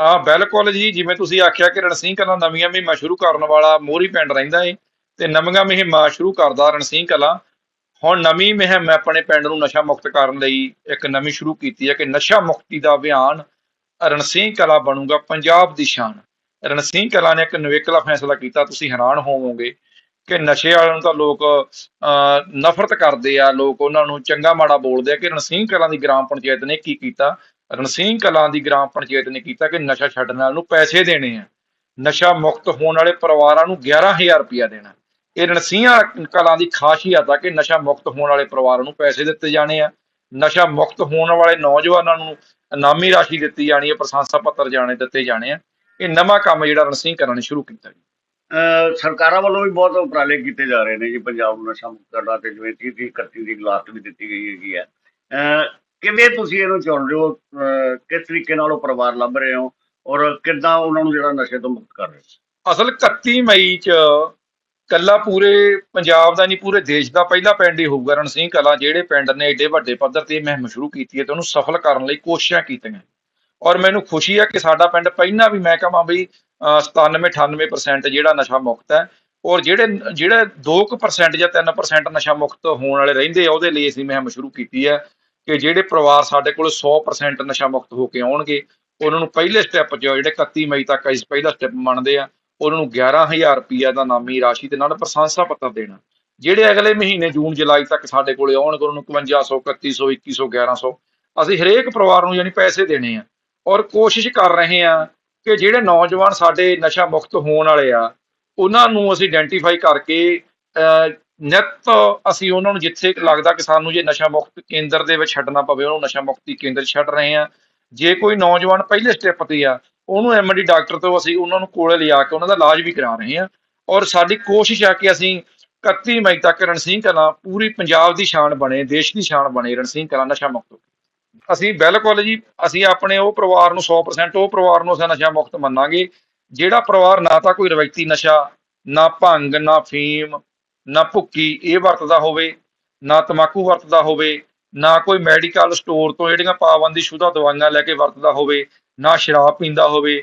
ਹਾਂ ਬਿਲਕੁਲ ਜੀ। ਜਿਵੇਂ ਤੁਸੀਂ ਆਖਿਆ ਕਿ ਰਣਸੀਂਹ ਕਲਾਂ ਨਵੀਆਂ ਮੁਹਿੰਮਾਂ ਸ਼ੁਰੂ ਕਰਨ ਵਾਲਾ ਮੋਹਰੀ ਪਿੰਡ ਰਹਿੰਦਾ ਏ ਤੇ ਨਵੀਆਂ ਮੁਹਿੰਮਾਂ ਸ਼ੁਰੂ ਕਰਦਾ ਰਣਸੀਂਹ ਕਲਾਂ। ਹੁਣ ਨਵੀਂ ਮੁਹਿੰਮ ਆਪਣੇ ਪਿੰਡ ਨੂੰ ਨਸ਼ਾ ਮੁਕਤ ਕਰਨ ਲਈ ਇੱਕ ਨਵੀਂ ਸ਼ੁਰੂ ਕੀਤੀ ਹੈ ਕਿ ਨਸ਼ਾ ਮੁਕਤੀ ਦਾ ਅਭਿਆਨ ਰਣਸੀਂਹ ਕਲਾ ਬਣੂਗਾ ਪੰਜਾਬ ਦੀ ਸ਼ਾਨ। ਰਣਸੀਂਹ ਕਲਾ ਨੇ ਇੱਕ ਨਵੇਕਲਾ ਫੈਸਲਾ ਕੀਤਾ ਤੁਸੀਂ ਹੈਰਾਨ ਹੋਵੋਗੇ ਕਿ ਨਸ਼ੇ ਵਾਲਿਆਂ ਨੂੰ ਤਾਂ ਲੋਕ ਅਹ, ਨਫ਼ਰਤ ਕਰਦੇ ਆ ਲੋਕ ਉਹਨਾਂ ਨੂੰ ਚੰਗਾ ਮਾੜਾ ਬੋਲਦੇ ਆ ਕਿ ਰਣਸੀਂਹ ਕਲਾਂ ਦੀ ਗ੍ਰਾਮ ਪੰਚਾਇਤ ਨੇ ਕੀ ਕੀਤਾ? ਰਣਸੀਂਹ ਕਲਾਂ ਦੀ ਗ੍ਰਾਮ ਪੰਚਾਇਤ ਨੇ ਕੀਤਾ ਕਿ ਨਸ਼ਾ ਛੱਡਣ ਵਾਲਿਆਂ ਨੂੰ ਪੈਸੇ ਦੇਣੇ ਆ। ਨਸ਼ਾ ਮੁਕਤ ਹੋਣ ਵਾਲੇ ਪਰਿਵਾਰਾਂ ਨੂੰ 11000 ਰੁਪਇਆ ਦੇਣਾ। ਇਹ ਰਣਸੀਂਹ ਕਲਾਂ ਦੀ ਖਾਸੀਅਤ ਆ ਕਿ ਨਸ਼ਾ ਮੁਕਤ ਹੋਣ ਵਾਲੇ ਪਰਿਵਾਰਾਂ ਨੂੰ ਪੈਸੇ ਦਿੱਤੇ ਜਾਣੇ ਆ। ਨਸ਼ਾ ਮੁਕਤ ਹੋਣ ਵਾਲੇ ਨੌਜਵਾਨਾਂ ਨੂੰ ਇਨਾਮੀ ਰਾਸ਼ੀ ਦਿੱਤੀ ਜਾਣੀ ਹੈ ਪ੍ਰਸ਼ੰਸਾ ਪੱਤਰ ਜਾਣੇ, ਦਿੱਤੇ ਜਾਣੇ ਆ। ਇਹ ਨਵਾਂ ਕੰਮ ਜਿਹੜਾ ਰਣਸੀਂਹ ਕਲਾਂ ਨੇ ਸ਼ੁਰੂ ਕੀਤਾ ਜੀ। ਅਹ ਸਰਕਾਰਾਂ ਵੱਲੋਂ ਵੀ ਬਹੁਤ ਉਪਰਾਲੇ ਕੀਤੇ ਜਾ ਰਹੇ ਨੇ ਜੀ, ਪੰਜਾਬ ਨੂੰ ਨਸ਼ਾ ਮੁਕਤ ਕਰਨਾ ਤੇ ਜਿਵੇਂ 30 ਦੀ 31 ਦੀ ਗਲਾਸ ਵੀ ਦਿੱਤੀ ਗਈ ਹੈਗੀ ਹੈ ਕਿਵੇਂ ਤੁਸੀਂ ਇਹਨੂੰ ਚੁਣ ਰਹੇ ਹੋ? ਕਿਸ ਤਰੀਕੇ ਨਾਲ ਉਹ ਪਰਿਵਾਰ ਲੱਭ ਰਹੇ ਹੋ? ਔਰ ਕਿੱਦਾਂ ਉਹਨਾਂ ਨੂੰ ਜਿਹੜਾ ਨਸ਼ੇ ਤੋਂ ਮੁਕਤ ਕਰ ਰਹੇ ਹੋ? ਅਸਲ 31 ਮਈ ਚ ਕੱਲਾ ਪੂਰੇ ਪੰਜਾਬ ਦਾ ਨਹੀਂ, ਪੂਰੇ ਦੇਸ਼ ਦਾ ਪਹਿਲਾ ਪਿੰਡ ਹੀ ਹੋਊਗਾ ਰਣਸੀਂਹ ਕਲਾਂ, ਜਿਹੜੇ ਪਿੰਡ ਨੇ ਏਡੇ ਵੱਡੇ ਪੱਧਰ ਤੇ ਇਹ ਸ਼ੁਰੂ ਕੀਤੀ ਹੈ ਤੇ ਉਹਨੂੰ ਸਫਲ ਕਰਨ ਲਈ ਕੋਸ਼ਿਸ਼ਾਂ ਕੀਤੀਆਂ। ਔਰ ਮੈਨੂੰ ਖੁਸ਼ੀ ਹੈ ਕਿ ਸਾਡਾ ਪਿੰਡ ਪਹਿਲਾਂ ਵੀ ਮੈਂ ਕਹਾਂ ਬਈ ਅਹ 97 98% ਜਿਹੜਾ ਨਸ਼ਾ ਮੁਕਤ ਹੈ ਔਰ ਜਿਹੜੇ ਜਿਹੜੇ 2% ਜਾਂ 3% ਨਸ਼ਾ ਮੁਕਤ ਹੋਣ ਵਾਲੇ ਰਹਿੰਦੇ ਆ, ਉਹਦੇ ਲਈ ਅਸੀਂ ਮੁਹਿੰਮ ਸ਼ੁਰੂ ਕੀਤੀ ਹੈ। ਕਿ ਜਿਹੜੇ ਪਰਿਵਾਰ ਸਾਡੇ ਕੋਲ 100% ਨਸ਼ਾ ਮੁਕਤ ਹੋ ਕੇ ਆਉਣਗੇ ਉਹਨਾਂ ਨੂੰ ਪਹਿਲੇ ਸਟੈਪ 'ਚ ਜਿਹੜੇ 31 ਮਈ ਤੱਕ ਅਸੀਂ ਪਹਿਲਾ ਸਟੈਪ ਮੰਨਦੇ ਆ ਉਹਨਾਂ ਨੂੰ 11000 ਰੁਪਈਆ ਦਾ ਨਾਮੀ ਰਾਸ਼ੀ ਦੇ ਨਾਲ ਪ੍ਰਸ਼ੰਸਾ ਪੱਤਰ ਦੇਣਾ। ਜਿਹੜੇ ਅਗਲੇ ਮਹੀਨੇ ਜੂਨ ਜੁਲਾਈ ਤੱਕ ਸਾਡੇ ਕੋਲੇ ਆਉਣਗੇ ਉਹਨਾਂ ਨੂੰ 5500 3100 2100 1100 ਅਸੀਂ ਹਰੇਕ ਪਰਿਵਾਰ ਨੂੰ ਯਾਨੀ ਪੈਸੇ ਦੇਣੇ ਆ। ਔਰ ਕੋਸ਼ਿਸ਼ ਕਰ ਰਹੇ ਆ ਕਿ ਜਿਹੜੇ ਨੌਜਵਾਨ ਸਾਡੇ ਨਸ਼ਾ ਮੁਕਤ ਹੋਣ ਵਾਲੇ ਆ ਉਹਨਾਂ ਨੂੰ ਅਸੀਂ ਆਇਡੈਂਟੀਫਾਈ ਕਰਕੇ ਅਹ, ਨਿੱਤ ਅਸੀਂ ਉਹਨਾਂ ਨੂੰ ਜਿੱਥੇ ਲੱਗਦਾ ਕਿ ਸਾਨੂੰ ਜੇ ਨਸ਼ਾ ਮੁਕਤ ਕੇਂਦਰ ਦੇ ਵਿੱਚ ਛੱਡਣਾ ਪਵੇ, ਉਹਨੂੰ ਨਸ਼ਾ ਮੁਕਤੀ ਕੇਂਦਰ ਛੱਡ ਰਹੇ ਆ ਜੇ ਕੋਈ ਨੌਜਵਾਨ ਪਹਿਲੇ ਸਟੈਪ ਤੇ ਆ, ਉਹਨੂੰ ਐਮਡੀ ਡਾਕਟਰ ਤੋਂ ਅਸੀਂ ਉਹਨਾਂ ਨੂੰ ਕੋਲੇ ਲਿਆ ਕੇ ਉਹਨਾਂ ਦਾ ਇਲਾਜ ਵੀ ਕਰਾ ਰਹੇ ਹਾਂ। ਔਰ ਸਾਡੀ ਕੋਸ਼ਿਸ਼ ਆ ਕਿ ਅਸੀਂ 31 ਮਈ ਤੱਕ ਰਣਸੀਂਹ ਕਲਾਂ, ਪੂਰੀ ਪੰਜਾਬ ਦੀ ਸ਼ਾਨ ਬਣੇ, ਦੇਸ਼ ਦੀ ਸ਼ਾਨ ਬਣੇ ਰਣਸੀਂਹ ਕਲਾਂ ਨਸ਼ਾ ਮੁਕਤ ਹੋ ਕੇ। ਅਸੀਂ ਬਿਲਕੁਲ ਜੀ, ਅਸੀਂ ਆਪਣੇ ਉਹ ਪਰਿਵਾਰ ਨੂੰ 100% ਉਹ ਪਰਿਵਾਰ ਨੂੰ ਅਸੀਂ ਨਸ਼ਾ ਮੁਕਤ ਮੰਨਾਂਗੇ। ਜਿਹੜਾ ਪਰਿਵਾਰ ਨਾ ਤਾਂ ਕੋਈ ਰਵਾਇਤੀ ਨਸ਼ਾ, ਨਾ ਭੰਗ, ਨਾ ਫੀਮ ਨਾ ਭੁੱਕੀ ਇਹ ਵਰਤਦਾ ਹੋਵੇ ਨਾ ਤਮਾਕੂ ਵਰਤਦਾ ਹੋਵੇ ਨਾ ਕੋਈ ਮੈਡੀਕਲ ਸਟੋਰ ਤੋਂ ਜਿਹੜੀਆਂ ਪਾਬੰਦੀਸ਼ੁਦਾ ਦਵਾਈਆਂ ਲੈ ਕੇ ਵਰਤਦਾ ਹੋਵੇ ਨਾ ਸ਼ਰਾਬ ਪੀਂਦਾ ਹੋਵੇ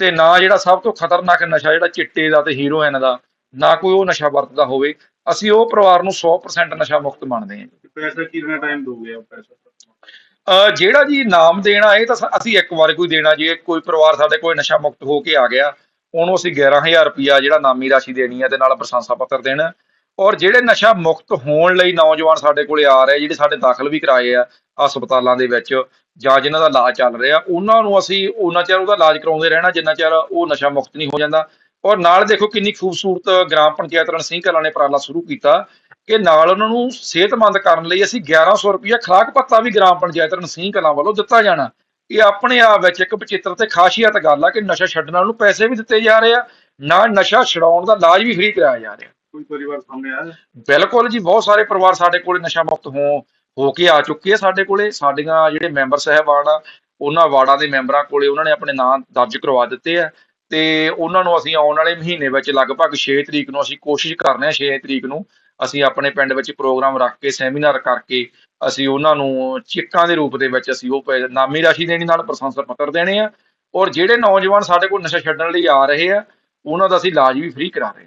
ਤੇ ਨਾ ਜਿਹੜਾ ਸਭ ਤੋਂ ਖਤਰਨਾਕ ਨਸ਼ਾ ਜਿਹੜਾ ਚਿੱਟੇ ਦਾ ਤੇ ਹੀਰੋਇਨ ਦਾ ਨਾ ਕੋਈ ਉਹ ਨਸ਼ਾ ਵਰਤਦਾ ਹੋਵੇ ਅਸੀਂ ਉਹ ਪਰਿਵਾਰ ਨੂੰ 100% ਨਸ਼ਾ ਮੁਕਤ ਮੰਨਦੇ ਹਾਂ। ਪੈਸਾ ਕਿੰਨਾ ਟਾਈਮ ਦੋਗੇ ਆ ਪੈਸਾ? ਜਿਹੜਾ ਜੀ ਨਾਮ ਦੇਣਾ ਇਹ ਤਾਂ ਅਸੀਂ ਇੱਕ ਵਾਰ ਕੋਈ ਦੇਣਾ ਜੇ ਕੋਈ ਪਰਿਵਾਰ ਸਾਡੇ ਕੋਲ ਨਸ਼ਾ ਮੁਕਤ ਹੋ ਕੇ ਆ ਗਿਆ ਉਹਨੂੰ ਅਸੀਂ 11000 ਰੁਪਿਆ ਜਿਹੜਾ ਨਾਮੀ ਰਾਸ਼ੀ ਦੇਣੀ ਹੈ ਤੇ ਨਾਲ ਪ੍ਰਸ਼ੰਸਾ ਪੱਤਰ ਦੇਣਾ। ਔਰ ਜਿਹੜੇ ਨਸ਼ਾ ਮੁਕਤ ਹੋਣ ਲਈ ਨੌਜਵਾਨ ਸਾਡੇ ਕੋਲੇ ਆ ਰਹੇ ਜਿਹੜੇ ਸਾਡੇ ਦਾਖਲ ਵੀ ਕਰਾਏ ਆ ਹਸਪਤਾਲਾਂ ਦੇ ਵਿੱਚ ਜਾਂ ਜਿਨ੍ਹਾਂ ਦਾ ਇਲਾਜ ਚੱਲ ਰਿਹਾ, ਉਹਨਾਂ ਨੂੰ ਅਸੀਂ ਉਹਨਾਂ ਚਿਰ ਉਹਦਾ ਇਲਾਜ ਕਰਾਉਂਦੇ ਰਹਿਣਾ, ਜਿੰਨਾ ਚਿਰ ਉਹ ਨਸ਼ਾ ਮੁਕਤ ਨਹੀਂ ਹੋ ਜਾਂਦਾ। ਔਰ ਨਾਲ ਦੇਖੋ ਕਿੰਨੀ ਖੂਬਸੂਰਤ ਗ੍ਰਾਮ ਪੰਚਾਇਤ ਰਣਸੀਂਹ ਕਲਾਂ ਨੇ ਉਪਰਾਲਾ ਸ਼ੁਰੂ ਕੀਤਾ ਕਿ ਨਾਲ ਉਹਨਾਂ ਨੂੰ ਸਿਹਤਮੰਦ ਕਰਨ ਲਈ ਅਸੀਂ 1100 ਰੁਪਇਆ ਖੁਰਾਕ ਭੱਤਾ ਵੀ ਗ੍ਰਾਮ ਪੰਚਾਇਤ ਰਣਸੀਂਹ ਕਲਾਂ ਵੱਲੋਂ ਦਿੱਤਾ ਜਾਣਾ। ਇਹ ਆਪਣੇ ਆਪ ਵਿੱਚ ਇੱਕ ਵਿਚਿੱਤਰ ਤੇ ਖਾਸੀਅਤ ਗੱਲ ਆ ਕਿ ਨਸ਼ਾ ਛੱਡਣ ਨੂੰ ਪੈਸੇ ਵੀ ਦਿੱਤੇ ਜਾ ਰਹੇ ਆ ਨਾਲ ਨਸ਼ਾ ਛਡਾਉਣ ਦਾ ਇਲਾਜ ਵੀ ਫ੍ਰੀ ਕਰਾਇਆ ਜਾ ਰਿਹਾ। ਕੋਈ ਪਰਿਵਾਰ ਸਾਹਮਣੇ ਆਇਆ? ਬਿਲਕੁਲ ਜੀ, ਬਹੁਤ ਸਾਰੇ ਪਰਿਵਾਰ ਸਾਡੇ ਕੋਲੇ ਨਸ਼ਾ ਮੁਕਤ ਹੋ ਹੋ ਕੇ ਆ ਚੁੱਕੇ ਆ ਸਾਡੇ ਕੋਲੇ। ਸਾਡੀਆਂ ਜਿਹੜੇ ਮੈਂਬਰ ਸਹਿਬਾਨ ਆ, ਉਹਨਾਂ ਵਾਰਡਾਂ ਦੇ ਮੈਂਬਰਾਂ ਕੋਲੇ ਉਹਨਾਂ ਨੇ ਆਪਣੇ ਨਾਂ ਦਰਜ ਕਰਵਾ ਦਿੱਤੇ ਆ। ਤੇ ਉਹਨਾਂ ਨੂੰ ਅਸੀਂ ਆਉਣ ਵਾਲੇ ਮਹੀਨੇ ਵਿੱਚ ਲਗਭਗ 6 ਤਰੀਕ ਨੂੰ ਅਸੀਂ ਕੋਸ਼ਿਸ਼ ਕਰ ਰਹੇ ਹਾਂ 6 ਤਰੀਕ ਨੂੰ ਅਸੀਂ ਆਪਣੇ ਪਿੰਡ ਵਿੱਚ ਪ੍ਰੋਗਰਾਮ ਰੱਖ ਕੇ, ਸੈਮੀਨਾਰ ਕਰਕੇ ਅਸੀਂ ਉਹਨਾਂ ਨੂੰ ਚਿੱਕਾਂ ਦੇ ਰੂਪ ਦੇ ਵਿੱਚ ਅਸੀਂ ਉਹ ਪੈ- ਨਾਮੀ ਰਾਸ਼ੀ ਦੇਣੀ ਨਾਲ ਪ੍ਰਸ਼ੰਸਾ ਪੱਤਰ ਦੇਣੇ ਆ। ਔਰ ਜਿਹੜੇ ਨੌਜਵਾਨ ਸਾਡੇ ਕੋਲ ਨਸ਼ਾ ਛੱਡਣ ਲਈ ਆ ਰਹੇ ਆ, ਉਹਨਾਂ ਦਾ ਅਸੀਂ ਇਲਾਜ ਵੀ ਫ੍ਰੀ ਕਰਾ ਰਹੇ